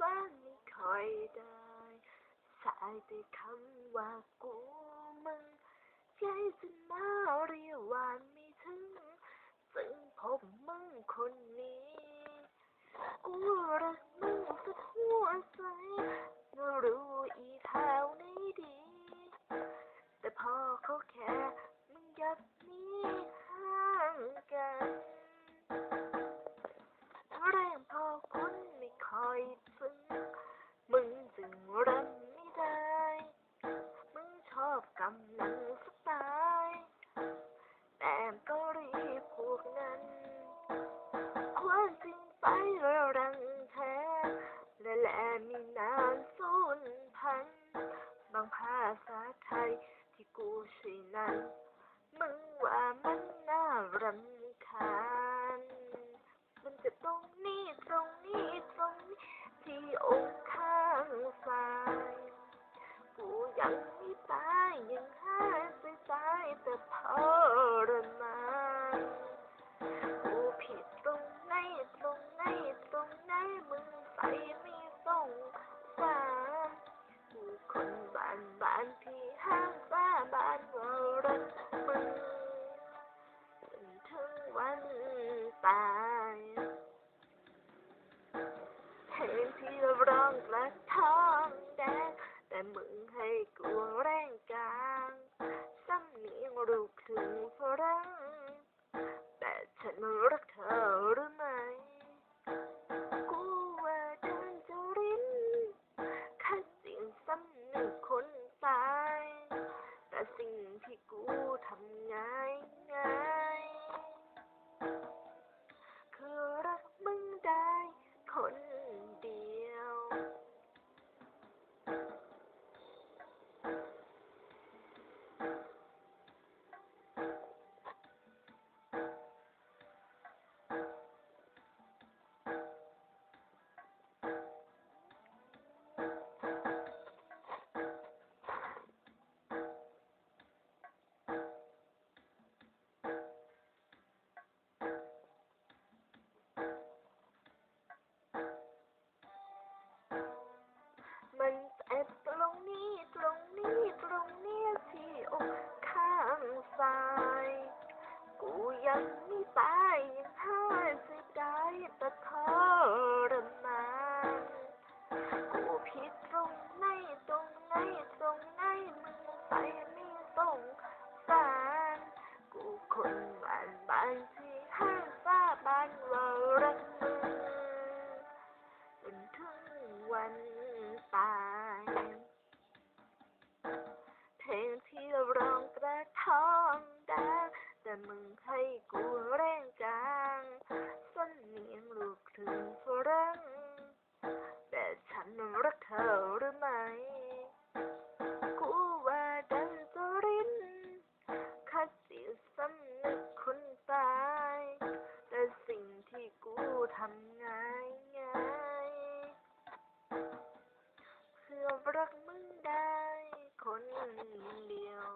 ว่าไม่ค่อยได้ สายแต่คำว่ากูมึงใจจะมาเรียวานไม่ถึง จึงพบมึงคนนี้ กูรักมึงสุดหัวใจไม่รู้อีเท่าไหนดี แต่พอเขาแค่มึงอยากมีห่างกัน จริงไปแล้วรังแท้และแลมีนานสูญพันบางภาษาไทยที่กูใช้นั้น มึงใส่ไม่ต้องสามกูคนบ้านบ้านที่ห้างสาบานว่ารักมึงจนถึงวันตายเพลงที่ร้องกระท้องแดงแต่มึงให้กูแรงกลางสำเนียงลูกครึ่งฝรั่งแต่ฉันรักเธอหรือไม่ ไม่ตายยังหายใจได้แต่ทรมานกูผิดตรงไหนตรงไหนตรงไหนมึงไปไม่ต้องสารกูคนบ้านบ้านที่ห้างสาบ้านว่ารักมึงจนถึงวันตาย แต่มึงให้กูแรงกลางสำเนียงลูกครึ่งฝรั่งแต่ฉันรักเธอหรือไม่กูว่าดันจรินคัดจิตสำนึกคนตาย แต่สิ่งที่กูทำง่ายง่ายเพื่อรักมึงได้คนเดียว